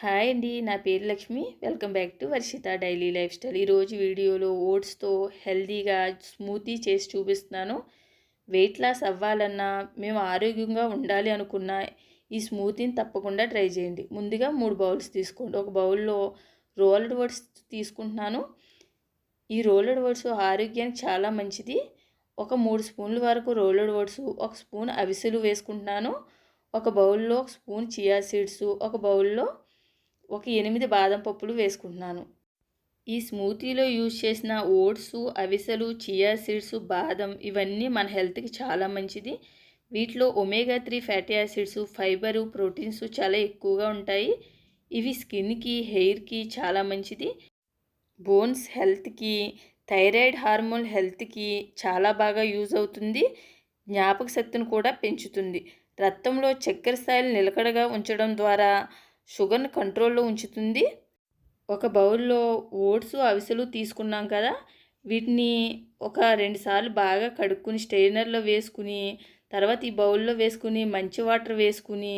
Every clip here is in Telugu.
హాయ్ అండి నా పేరు Lakshmi. Welcome back to Varshitha daily life style ఈరోజు వీడియోలో ఓట్స్తో హెల్దీగా స్మూతీ చేసి చూపిస్తున్నాను. వెయిట్ లాస్ అవ్వాలన్నా మేము ఆరోగ్యంగా ఉండాలి అనుకున్న ఈ స్మూతీని తప్పకుండా ట్రై చేయండి. ముందుగా మూడు బౌల్స్ తీసుకోండి. ఒక బౌల్లో రోల్డ్ ఓట్స్ తీసుకుంటున్నాను. ఈ రోల్డ్ ఓట్స్ ఆరోగ్యానికి చాలా మంచిది. ఒక మూడు స్పూన్ల వరకు రోల్డ్ ఓట్స్ ఒక స్పూన్ అవిసెలు వేసుకుంటున్నాను. ఒక బౌల్లో ఒక స్పూన్ చియా సీడ్స్ ఒక బౌల్లో ఒక ఎనిమిది బాదం పప్పులు వేసుకుంటున్నాను. ఈ స్మూతీలో యూజ్ చేసిన ఓట్స్ అవిసెలు చియా సీడ్స్ బాదం ఇవన్నీ మన హెల్త్కి చాలా మంచిది. వీటిలో omega three fatty acids fibre proteins చాలా ఎక్కువగా ఉంటాయి. ఇవి స్కిన్కి హెయిర్కి చాలా మంచిది. బోన్స్ హెల్త్కి థైరాయిడ్ హార్మోన్ హెల్త్కి చాలా బాగా యూజ్ అవుతుంది. జ్ఞాపక శక్తిని కూడా పెంచుతుంది. రక్తంలో చక్కెర స్థాయిలు నిలకడగా ఉంచడం ద్వారా షుగర్ని కంట్రోల్లో ఉంచుతుంది. ఒక బౌల్లో ఓట్స్ అవిసెలు తీసుకున్నాం కదా వీటిని ఒక రెండుసార్లు బాగా కడుక్కుని స్టెయినర్లో వేసుకుని తర్వాత ఈ బౌల్లో వేసుకుని మంచి వాటర్ వేసుకుని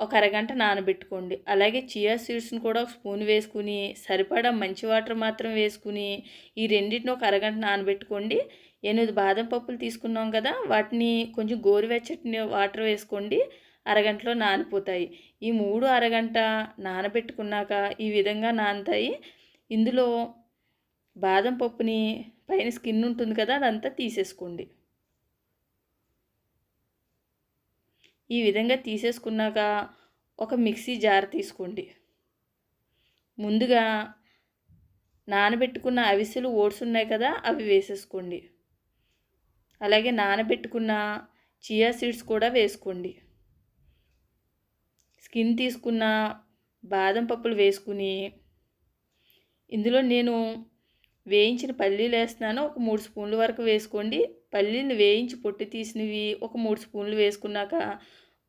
ఒక అరగంట నానబెట్టుకోండి. అలాగే చియా సీడ్స్ని కూడా ఒక స్పూన్ వేసుకుని సరిపడా మంచి వాటర్ మాత్రం వేసుకుని ఈ రెండింటిని ఒక అరగంట నానబెట్టుకోండి. ఎనిమిది బాదం పప్పులు తీసుకున్నాం కదా వాటిని కొంచెం గోరువెచ్చటి వాటర్ వేసుకోండి. అరగంటలో నానిపోతాయి. ఈ మూడు అరగంట నానబెట్టుకున్నాక ఈ విధంగా నానుతాయి. ఇందులో బాదం పప్పుని పైన స్కిన్ ఉంటుంది కదా అదంతా తీసేసుకోండి. ఈ విధంగా తీసేసుకున్నాక ఒక మిక్సీ జార్ తీసుకోండి. ముందుగా నానబెట్టుకున్న అవిసెలు ఓట్స్ ఉన్నాయి కదా అవి వేసేసుకోండి. అలాగే నానబెట్టుకున్న చియా సీడ్స్ కూడా వేసుకోండి. స్కిన్ తీసుకున్న బాదం పప్పులు వేసుకుని ఇందులో నేను వేయించిన పల్లీలు వేస్తున్నాను. ఒక మూడు స్పూన్ల వరకు వేసుకోండి. పల్లీలు వేయించి పొట్టి తీసినవి ఒక మూడు స్పూన్లు వేసుకున్నాక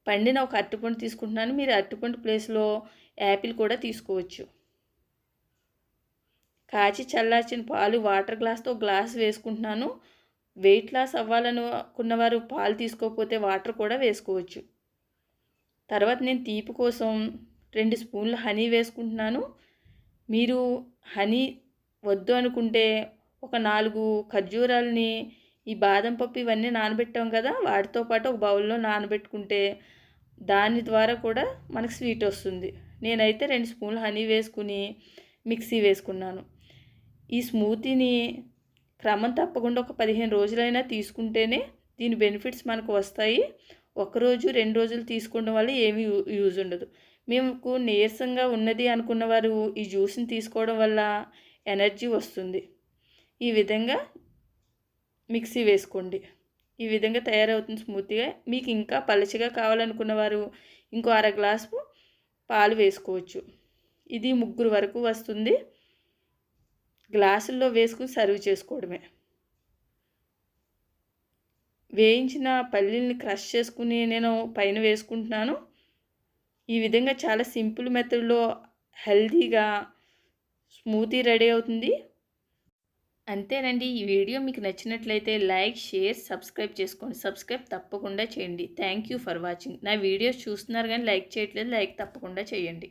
పండిన ఒక అరటిపండు తీసుకుంటున్నాను. మీరు అరటిపండు ప్లేస్లో యాపిల్ కూడా తీసుకోవచ్చు. కాచి చల్లార్చిన పాలు వాటర్ గ్లాస్తో గ్లాస్ వేసుకుంటున్నాను. వెయిట్ లాస్ అవ్వాలనుకున్నవారు పాలు తీసుకోకపోతే వాటర్ కూడా వేసుకోవచ్చు. తర్వాత నేను తీపి కోసం రెండు స్పూన్లు హనీ వేసుకుంటున్నాను. మీరు హనీ వద్దు అనుకుంటే ఒక నాలుగు ఖర్జూరాలని ఈ బాదం పప్పు ఇవన్నీ నానబెట్టాం కదా వాటితో పాటు ఒక బౌల్లో నానబెట్టుకుంటే దాని ద్వారా కూడా మనకు స్వీట్ వస్తుంది. నేనైతే రెండు స్పూన్లు హనీ వేసుకుని మిక్సీ వేసుకున్నాను. ఈ స్మూతీని క్రమం తప్పకుండా ఒక పదిహేను రోజులైనా తీసుకుంటేనే దీని బెనిఫిట్స్ మనకు వస్తాయి. ఒకరోజు రెండు రోజులు తీసుకోవడం వల్ల ఏమీ యూజ్ ఉండదు. మేము నీరసంగా ఉన్నది అనుకున్న వారు ఈ జ్యూస్ని తీసుకోవడం వల్ల ఎనర్జీ వస్తుంది. ఈ విధంగా మిక్సీ వేసుకోండి. ఈ విధంగా తయారవుతుంది స్మూత్గా. మీకు ఇంకా పలచగా కావాలనుకున్న వారు ఇంకో అర గ్లాసు పాలు వేసుకోవచ్చు. ఇది ముగ్గురు వరకు వస్తుంది. గ్లాసుల్లో వేసుకుని సర్వ్ చేసుకోవడమే. వేయించిన పల్లీల్ని క్రష్ చేసుకుని నేను పైన వేసుకుంటున్నాను. ఈ విధంగా చాలా సింపుల్ మెథడ్లో హెల్తీగా స్మూతీ రెడీ అవుతుంది. అంతేనండి. ఈ వీడియో మీకు నచ్చినట్లయితే లైక్ షేర్ సబ్స్క్రైబ్ చేసుకోండి. సబ్స్క్రైబ్ తప్పకుండా చేయండి. Thank you for watching. నా వీడియోస్ చూస్తున్నారు కానీ లైక్ చేయట్లేదు. లైక్ తప్పకుండా చేయండి.